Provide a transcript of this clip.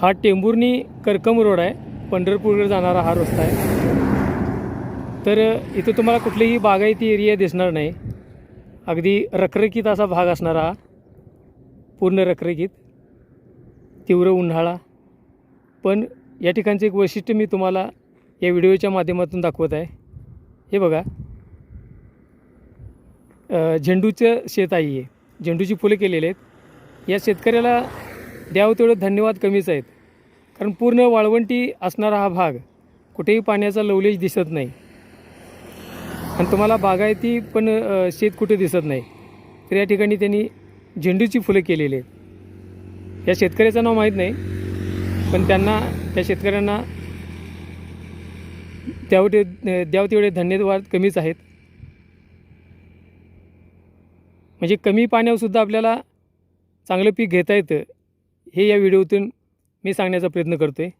हा टेंभुर्णी करकम रोड आहे. पंढरपूरकडे जाणारा हा रस्ता आहे. तर इथं तुम्हाला कुठलीही बागायती एरिया दिसणार नाही. अगदी रखरखीत असा भाग असणारा हा. पूर्ण रखरखीत. तीव्र उन्हाळा. पण या ठिकाणचं एक वैशिष्ट्य मी तुम्हाला या व्हिडिओच्या माध्यमातून दाखवत आहे. हे बघा. झेंडूचं शेत आहे हे. झेंडूची फुलं केलेली आहेत. या शेतकऱ्याला द्यावं तेवढे धन्यवाद कमीच आहेत. कारण पूर्ण वाळवंटी असणारा हा भाग कुठेही पाण्याचा लवलेज दिसत नाही. आणि तुम्हाला बागायती पण शेत कुठे दिसत नाही. तर या ठिकाणी त्यांनी झेंडूची फुलं केलेली आहेत. या शेतकऱ्याचं नाव माहीत नाही पण त्यांना त्या शेतकऱ्यांना त्यावटे द्याव तेवढे धन्यवाद कमीच आहेत. म्हणजे कमी पाण्यावरसुद्धा आपल्याला चांगलं पीक घेता येतं हे या व्हिडिओतून मी सांगण्याचा प्रयत्न करतो आहे